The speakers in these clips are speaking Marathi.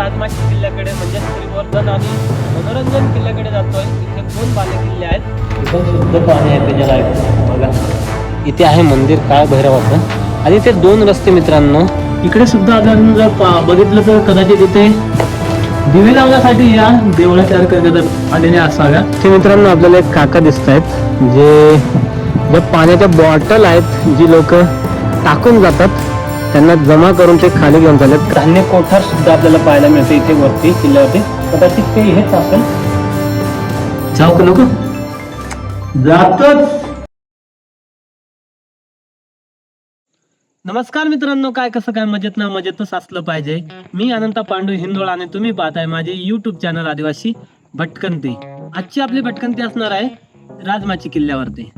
आपण किल्ल्याकडे म्हणजे श्रीवर्धन आणि मनोरंजन किल्ल्याकडे जातोय. इथे दोन बाले किल्ले आहेत. इथे शुद्ध पाणी आहे त्याच्या बघा. इथे आहे मंदिर काळ भैरवाचं आणि इथे दोन रस्ते मित्रांनो. इकडे सुद्धा आपण जर पा- बघितलं तर कदाचित इथे दिवे लावण्यासाठी या देवळा तयार करण्यात असाव्या. ते मित्रांनो आपल्याला एक काका दिसत आहेत जे ज्या पाण्याच्या बॉटल आहेत जी लोक टाकून जातात. त्यांना जमा करून ते खाली घेऊन चालत धान्य कोठार सुद्धा आपल्याला पाहायला मिळते इथे वरती किल्ल्यावरती. कदाचित ते हेच असेल. जाऊ का नको? जातच. नमस्कार मित्रांनो काय कसं काय मजेत ना? मजेतच असलं पाहिजे. मी अनंता पांडू हिंदोळ आणि तुम्ही पाहताय माझे युट्यूब चॅनल आदिवासी भटकंती. आजची आपली भटकंती असणार आहे राजमाची किल्ल्यावरती.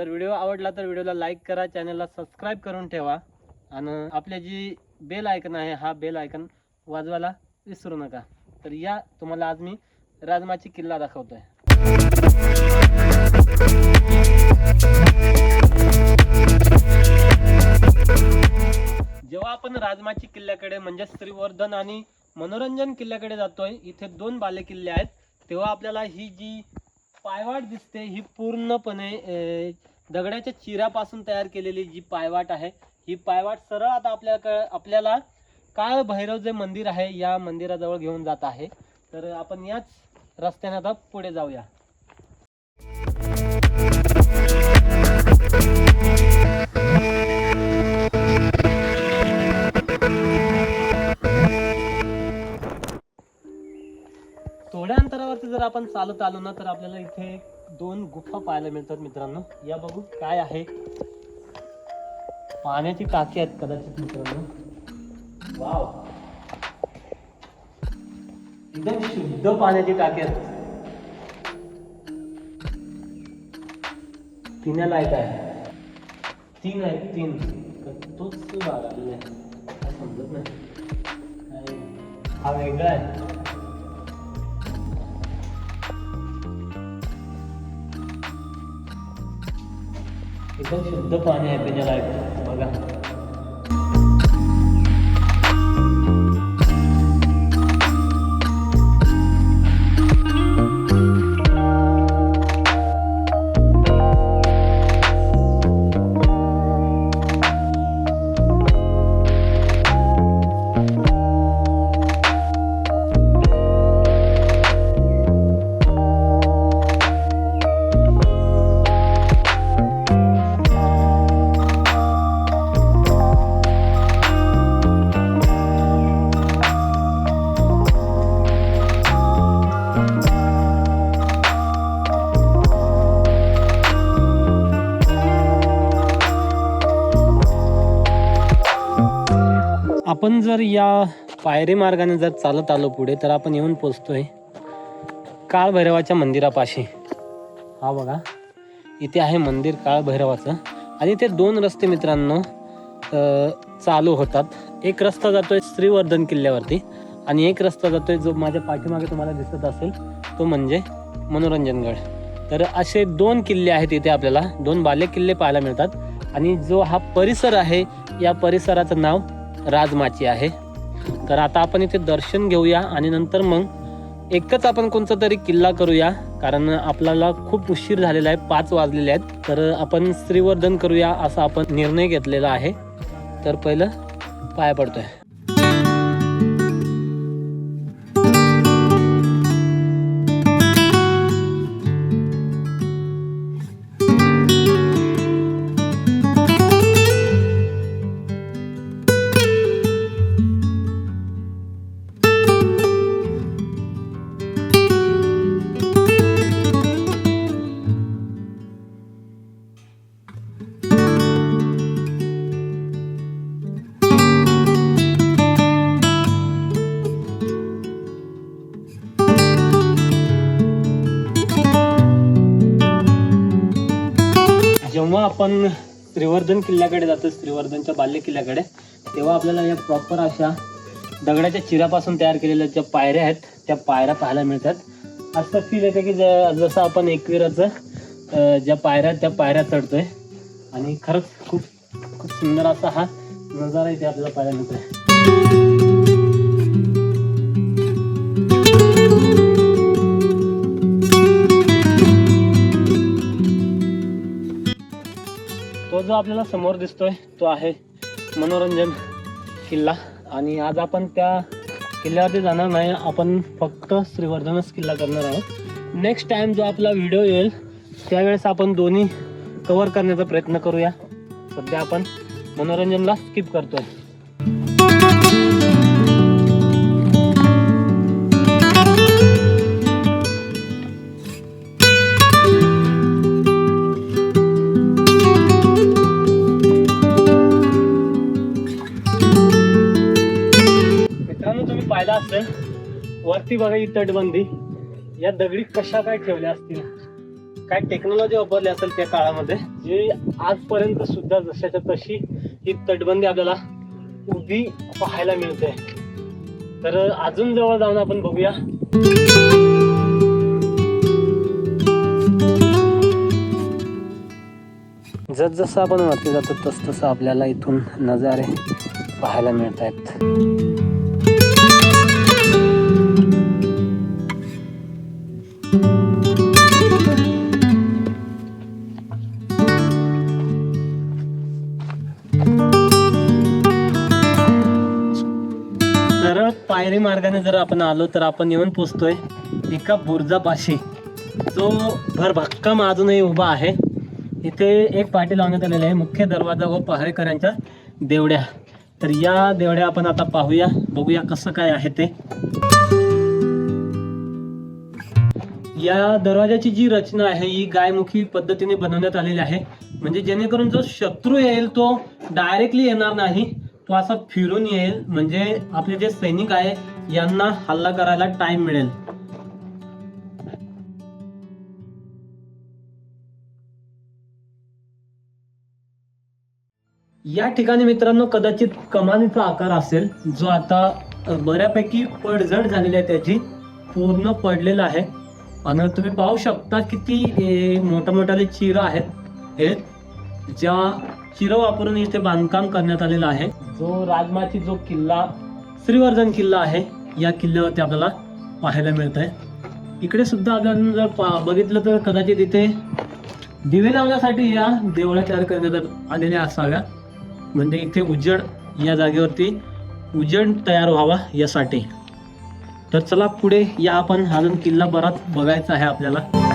जर व्हिडिओ आवडला तर व्हिडिओला लाईक करा चॅनलला सबस्क्राईब करून ठेवा. आणि आपल्या जी बेल आयकन आहे हा बेल आयकन वाजवायला विसरू नका. तर या तुम्हाला आज मी राजमाची किल्ला दाखवतोय. जेव्हा आपण राजमाची किल्ल्याकडे म्हणजे श्रीवर्धन आणि मनोरंजन किल्ल्याकडे जातोय इथे दोन बाले किल्ले आहेत. तेव्हा आपल्याला ही जी पायवाट दिसते ही पूर्णपणे दगडाच्या चिरापासून तयार केलेली जी पायवाट आहे ही पायवाट सरळ आता आपल्या आपल्याला काळ भैरव जे मंदिर आहे या मंदिराजवळ घेऊन जात आहे. तर आपण याच रस्त्याने आता पुढे जाऊया. वरती जर आपण चालत आलो ना तर आपल्याला इथे दोन गुफा पाहायला मिळतात मित्रांनो. या बघू काय आहे? पाण्याची टाकी आहेत कदाचित मित्रांनो. वाव. एकदम शुद्ध पाण्याची टाकी आहेत. पिण्यालायक आहे. तीन आहेत तीन. तोच भाग आलेला आहे समजत नाही. हा वेगळा आहे. एकदम शुद्ध पाणी आहे पिण्यालायक पायरी मार्गाने जर चालत आलो पुढे तर आपण येऊन पोचतोय काळभैरवाच्या मंदिरापाशी. हा बघा इथे आहे मंदिर काळभैरवाचं. आणि ते दोन रस्ते मित्रांनो चालू होतात. एक रस्ता जातोय श्रीवर्धन किल्ल्यावरती आणि एक रस्ता जातोय जो माझ्या पाठीमागे तुम्हाला दिसत असेल तो म्हणजे मनोरंजनगड. तर असे दोन किल्ले आहेत इथे आपल्याला दोन बाले किल्ले पाहायला मिळतात. आणि जो हा परिसर आहे या परिसराचं नाव राजमाची आहे. तर आता आपण इथे दर्शन घेऊया आणि नंतर मग एकच आपण कोणता तरी किल्ला करूया कारण आपल्याला खूप उशीर झालेला आहे पाच वाजलेले आहेत. तर आपण श्रीवर्धन करूया असा आपण निर्णय घेतलेला आहे. तर पहिलं पाया पडतोय. आपण त्रिवर्धन किल्ल्याकडे जातो त्रिवर्धनच्या बाल्य किल्ल्याकडे. तेव्हा आपल्याला या प्रॉपर अशा दगडाच्या चिरापासून तयार केलेल्या ज्या पायऱ्या आहेत त्या पायऱ्या पाहायला मिळतात. असं फील येतं की ज- जसं आपण एकविराचं ज्या पायऱ्या आहेत त्या पायऱ्या चढतोय. आणि खरंच खूप खूप सुंदर असा हा नजारा इथे आपल्याला पाहायला मिळतोय. जो आपल्याला समोर दिसतोय तो आहे मनोरंजन किल्ला. आणि आज आपण त्या किल्ल्यावरती जाणार नाही आपण फक्त श्रीवर्धनच किल्ला करणार आहोत. नेक्स्ट टाइम जो आपला व्हिडिओ येईल त्यावेळेस आपण दोन्ही कवर करण्याचा प्रयत्न करूया. सध्या आपण मनोरंजनला स्किप करतोय. पाहिला वरती बघा ही तटबंदी. या दगडी कशा काय ठेवल्या असतील? काय टेक्नॉलॉजी वापरली असेल त्या काळामध्ये? जे आजपर्यंत सुद्धा जशाच्या तशी ही तटबंदी आपल्याला उभी पाहायला मिळते. तर अजून जवळ जाऊन आपण बघूया. जसजसं आपण वरती जातो तसतसं आपल्याला इथून नजारे पाहायला मिळत आहेत मार्गाने जर आपण आलो तर आपण येऊन पोचतोय एका बुर्जापाशी जो भरभक्कम अजूनही उभा आहे. इथे एक पाटी लावण्यात आलेली आहे. मुख्य दरवाजा व पहारेकरांच्या देवड्या. तर या देवड्या आपण आता पाहूया. बघूया कसं काय आहे ते. या दरवाजाची जी रचना आहे ही गायमुखी पद्धतीने बनवण्यात आलेली आहे. म्हणजे जेणेकरून जो शत्रू येईल तो डायरेक्टली येणार नाही. तो असा फिरून येईल. म्हणजे आपले जे सैनिक आहे यांना हल्ला करायला टाइम मिळेल. या ठिकाणी मित्रांनो कदाचित कमानीचा आकार असेल जो आता बऱ्यापैकी पडझड झालेली आहे त्याची पूर्ण पडलेला आहे. आणि तुम्ही पाहू शकता किती मोठ्या मोठ्याले चिरं आहेत. हे ज्या चिरं वापरून इथे बांधकाम करण्यात आलेलं आहे. जो राजमाची जो किल्ला श्रीवर्धन किल्ला आहे या किल्ल्यावरती आपल्याला पाहायला मिळत आहे इकडे सुद्धा आपण जर पा- बघितलं तर कदाचित इथे दिवे लावण्यासाठी या देवळ्या तयार करण्यात आलेल्या असाव्या. म्हणजे इथे उजेड या जागेवरती उजेड तयार व्हावा यासाठी. तर चला पुढे या आपण अजून किल्ला बराच बघायचा आहे आपल्याला.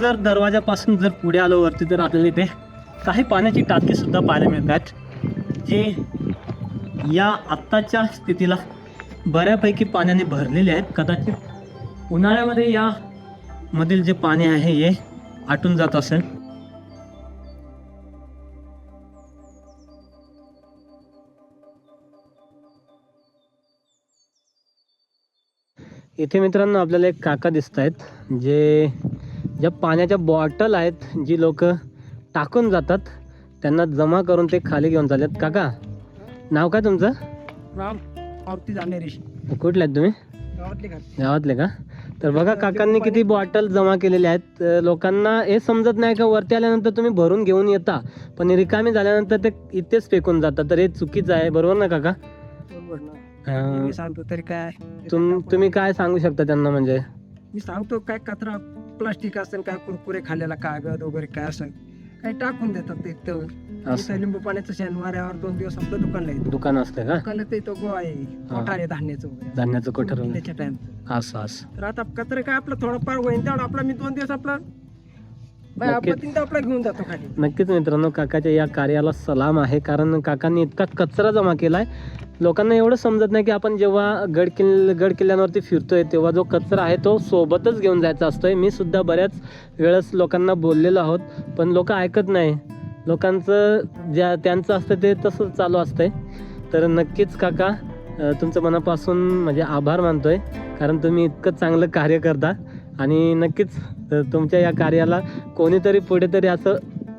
जर दरवाजापासून जर पुढे आलो वरती तर आपल्याला इथे काही पाण्याची टाकी सुद्धा पाहायला मिळतात जे या आत्ताच्या स्थितीला बऱ्यापैकी पाण्याने भरलेले आहेत. कदाचित उन्हाळ्यामध्ये या मधील जे पाणी आहे हे आटून जात असेल. इथे मित्रांनो आपल्याला एक काका दिसत आहेत जे ज्या पाण्याच्या बॉटल आहेत जी लोक टाकून जातात त्यांना जमा करून ते खाली घेऊन चालतात काका नाव काय तुमचं? राम कुठले आहेत तुम्ही? गावातले का? तर बघा काकांनी किती बॉटल जमा केलेल्या आहेत. लोकांना हे समजत नाही का वरती आल्यानंतर तुम्ही भरून घेऊन येता पण रिकामी झाल्यानंतर ते इथेच फेकून जातात. तर हे चुकीचं आहे बरोबर ना काका? सांगतो तरी काय तुम तुम्ही काय सांगू शकता त्यांना म्हणजे? मी सांगतो काय कचरा प्लास्टिक असेल काय कुरकुरे खाल्लेला कागद वगैरे काय असेल काही टाकून देतात ते. असं. इथं लिंबू पाण्याचं शेण वाऱ्यावर दोन दिवस आपलं दुकान आहे दुकान असतं का? दुकानात इथं गो आहे. कोठार आहे धान्याचं वगैरे. धान्याचं कोठर. त्याच्या टाइम असं असं. तर आता कचरा काय आपलं थोडंफार होईल तेवढं. आपला मी दोन दिवस आपला. आपत्तीने तर आपला घेऊन जातो खाली. नक्कीच मित्रांनो काकाच्या या कार्याला सलाम आहे कारण काकांनी इतका कचरा जमा केलाय. लोकांना एवढं समजत नाही की आपण जेव्हा गड किल्ल गड किल्ल्यांवरती फिरतोय तेव्हा जो कचरा आहे तो सोबतच घेऊन जायचा असतोय. मी सुद्धा बऱ्याच वेळेस लोकांना बोललेलो आहोत पण लोक ऐकत नाही. लोकांचं ज्या त्यांचं असतं ते तसंच चालू असतंय. तर नक्कीच काका तुमचं मनापासून म्हणजे आभार मानतोय कारण तुम्ही इतकं चांगलं कार्य करता. आणि नक्कीच तुमच्या या कार्याला कोणीतरी पुढे तरी असं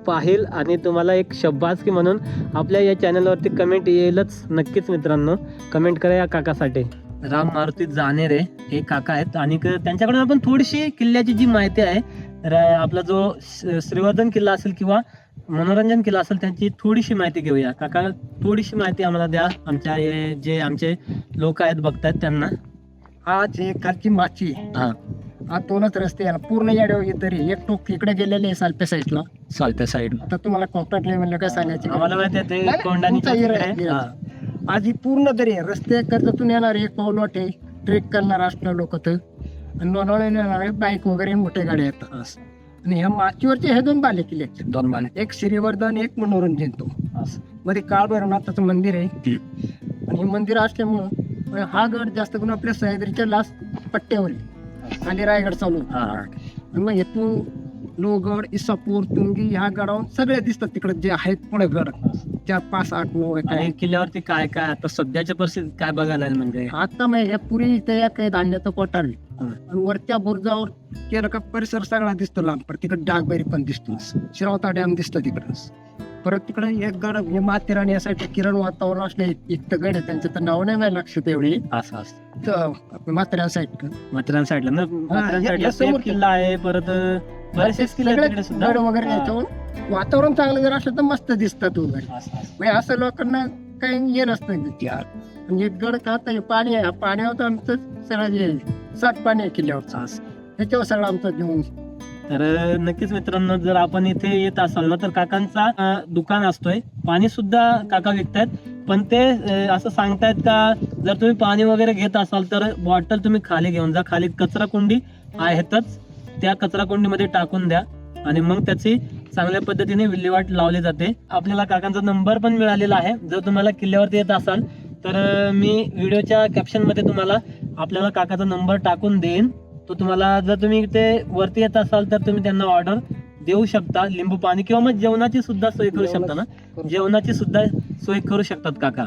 पाहिल आणि तुम्हाला एक शब्बासकी म्हणून आपल्या या चॅनलवरती कमेंट येईलच नक्कीच मित्रांनो. कमेंट करा या काकासाठी. राम मारुती जानेरे हे काका आहेत. आणि क- त्यांच्याकडून आपण थोडीशी किल्ल्याची जी माहिती आहे आपला जो श- श्रीवर्धन किल्ला असेल किंवा मनोरंजन किल्ला असेल त्यांची थोडीशी माहिती घेऊया. काका थोडीशी माहिती आम्हाला द्या. आमच्या हे जे आमचे लोक आहेत बघतायत त्यांना. हा जे कालची माची हा. हा दोनच रस्ते आहे पूर्ण येड्या तरी एक टोक इकडे गेलेले आहे सालपे साईडला चालत्या साईड आता तुम्हाला कॉन्टॅक्ट लेवलला काय सांगायचे? आम्हाला माहिती आहे ते नाही, कोंडाणी तुमचा एरिया आहे. हा. आज ही पूर्ण दरी आहे. रस्ते कर्जातून येणार एक पावलवाट आहे ट्रेक करणार असणार लोक तर. आणि लोणावळ्याला येणार बाईक वगैरे मोठ्या गाड्या येतात असं. आणि ह्या माचीवरचे हे दोन बाले किल्ले आहेत. दोन बाणे एक श्रीवर्धन एक मनोरंजन तो असं. मध्ये काळ भैरवनाथाचं मंदिर आहे. आणि हे मंदिर असल्यामुळं हा गड जास्त करून आपल्या सह्याद्रीच्या लास्ट पट्ट्यावर आहे. आणि रायगड चालू हा. मग इथून लोहगड इसापूर तुंगी ह्या गडावर सगळे दिसतात तिकडे जे आहेत पुढे गड चार पाच आठ नऊ एक आणि किल्ल्यावरती काय काय आता सध्याच्या परिस्थितीत काय बघायला आहे म्हणजे आता या पुरी इथे या काही धान्याचं. हं. आणि वरच्या बुर्जावर केलं का परिसर सगळा दिसतो लांब पण तिकडे डागबैरी पण दिसतो शिरावता डॅम दिसतो तिकडं परत तिकडे एक गड म्हणजे माथेरान यासाठी किरण वातावरण असले एक तर गड आहे त्यांचं तर नाव नाही मला लक्षात एवढी. असं असं. तर माथेरान साईड माथेरान साईडला ना? माथेरान या- साईडला या समोर किल्ला आहे परत बरेचसेच किल्ले आहेत तिकडे सुद्धा. गड वगैरे याच्यावर वातावरण चांगलं जर असलं तर मस्त दिसतात वगैरे असं असं. म्हणजे असं लोकांना काही हे नसतं की यार म्हणजे गड का आता हे पाणी आहे पाण्यावर तर आमचं सगळं जे सात पाणी आहे किल्ल्यावर असं. त्याच्यावर सगळं आमचं घेऊन तर नक्कीच मित्रांनो जर आपण इथे येत असाल ना तर काकांचा दुकान असतोय. पाणी सुद्धा काका विकतायत. पण ते असं सांगतायत का जर तुम्ही पाणी वगैरे घेत असाल तर बॉटल तुम्ही खाली घेऊन जा. खाली कचरा कुंडी आहेतच. त्या कचरा कुंडीमध्ये टाकून द्या. आणि मग त्याची चांगल्या पद्धतीने विल्हेवाट लावली जाते. आपल्याला काकांचा नंबर पण मिळालेला आहे. जर तुम्हाला किल्ल्यावरती येत असाल तर मी व्हिडिओच्या कॅप्शनमध्ये तुम्हाला आपल्याला काकाचा नंबर टाकून देईन. तो तुम्हाला जर तुम्ही ते वरती येत असाल तर तुम्ही त्यांना ऑर्डर देऊ शकता लिंबू पाणी किंवा मग जेवणाची सुद्धा सोय करू शकता ना? जेवणाची सुद्धा सोय करू शकतात काका.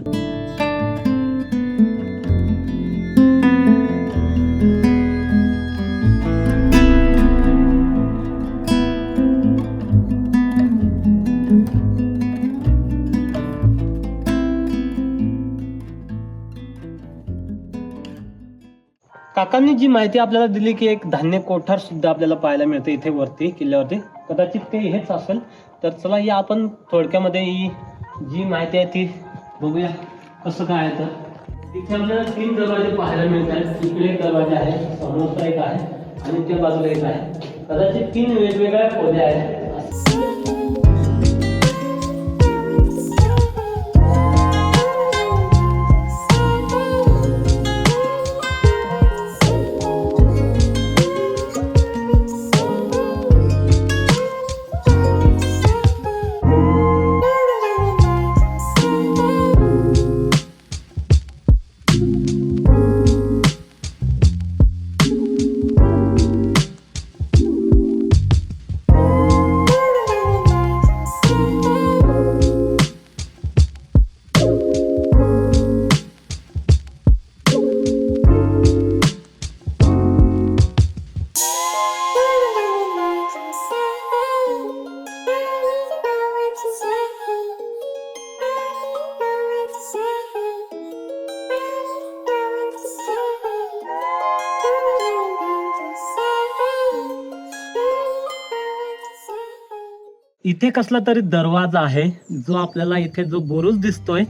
काकांनी जी माहिती आपल्याला दिली की एक धान्य कोठार सुद्धा आपल्याला पाहायला मिळतं इथे वरती किल्ल्यावरती. कदाचित ते हेच असेल. तर चला या आपण थोडक्यामध्ये ही जी माहिती आहे ती बघूया कसं काय आहे तर. इथे आपल्याला तीन दरवाजे पाहायला मिळतात इकडे एक दरवाजा आहे समोरचा एक आहे आणि त्या बाजूला एक आहे. कदाचित तीन वेगवेगळ्या खोल्या आहेत. इथे कसला तरी दरवाजा आहे जो आपल्याला इथे जो बुरुज दिसतोय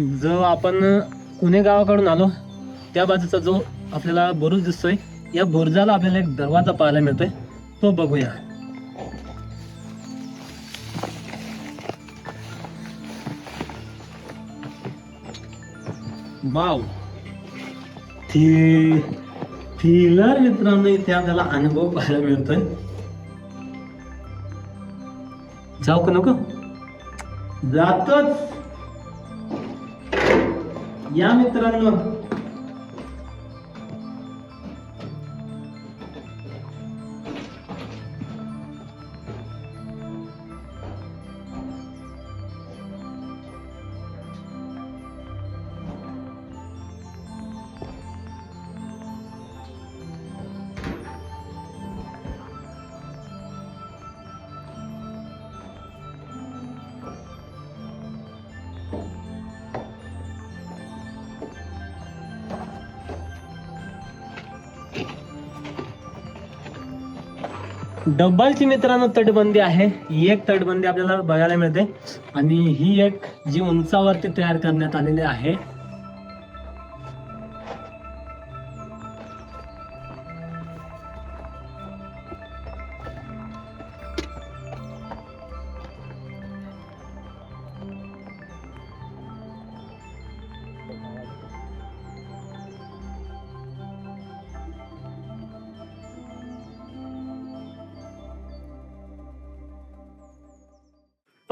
जो आपण पुणे गावाकडून आलो त्या बाजूचा जो आपल्याला बुरुज दिसतोय या बुरुजाला आपल्याला एक दरवाजा पाहायला मिळतोय. तो बघूया. वाव. थी थिलर मित्रांनो इथे आपल्याला अनुभव पाहायला मिळतोय. जाऊ का नको? जातोच. या मित्रांनो. डब्बलची मित्रांनो तटबंदी आहे. ही एक तटबंदी आपल्याला बघायला मिळते. आणि ही एक जी उंचावरती तयार करण्यात आलेली आहे.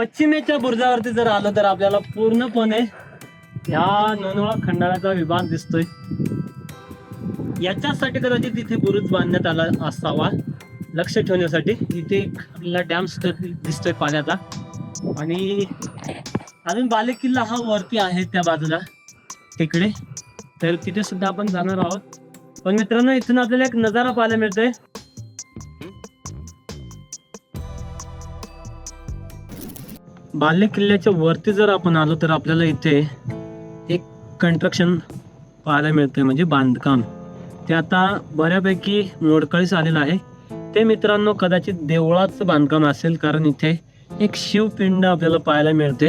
पश्चिमेच्या बुर्जावरती जर आलं तर आपल्याला पूर्णपणे ह्या नोंदवळा खंडाळाचा विभाग दिसतोय. याच्यासाठी कदाचित तिथे बुरुज बांधण्यात आला असावा. लक्ष ठेवण्यासाठी इथे आपल्याला डॅम दिसतोय पाण्याचा. आणि अजून बालेकिल्ला हा वरती आहे त्या बाजूला तिकडे तर तिथे सुद्धा आपण जाणार आहोत. पण मित्रांनो इथून आपल्याला एक नजारा पाहायला मिळतोय. बाल्य किल्ल्याच्या वरती जर आपण आलो तर आपल्याला इथे एक कंस्ट्रक्शन पाहायला मिळतंय म्हणजे बांधकाम. ते आता बऱ्यापैकी मोडकळीस आलेलं आहे. ते मित्रांनो कदाचित देवळाचं बांधकाम असेल कारण इथे एक शिवपिंड आपल्याला पाहायला मिळते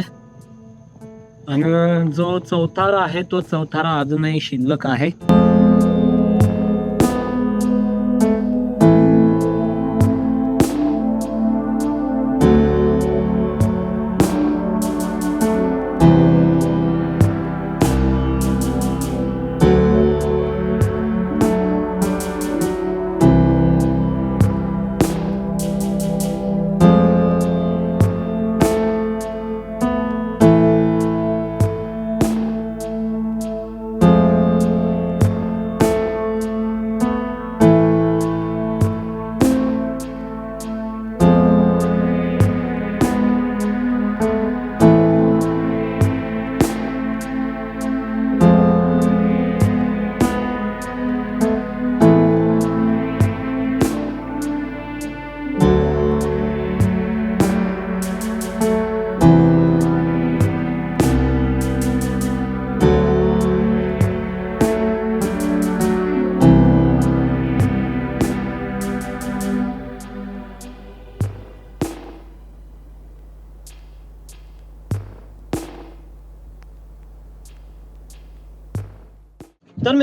आणि जो चौथारा आहे तो चौथारा अजूनही शिल्लक आहे.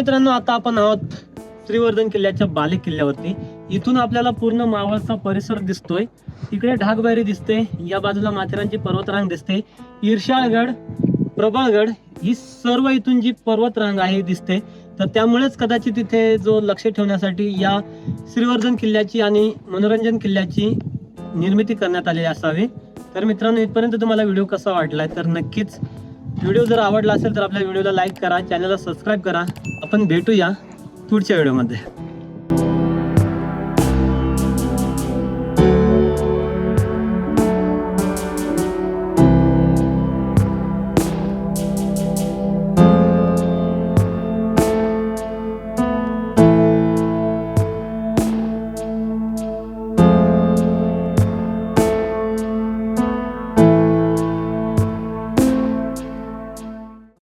मित्रांनो आता आपण आहोत श्रीवर्धन किल्ल्याच्या बाले किल्ल्यावरती. इथून आपल्याला पूर्ण मावळचा परिसर दिसतोय. इकडे ढागबारी दिसते. या बाजूला माथेरानची पर्वतरांग दिसते. ईर्षाळगड प्रबळगड ही सर्व इथून जी पर्वतरांग आहे दिसते. तर त्यामुळेच कदाचित इथे जो लक्ष ठेवण्यासाठी या श्रीवर्धन किल्ल्याची आणि मनोरंजन किल्ल्याची निर्मिती करण्यात आलेली असावी. तर मित्रांनो इथपर्यंत तुम्हाला व्हिडिओ कसा वाटलाय तर नक्कीच व्हिडिओ जर आवडला असेल तर आपल्या व्हिडिओला लाईक करा चॅनलला सबस्क्राईब करा. आपण भेटूया पुढच्या व्हिडिओमध्ये.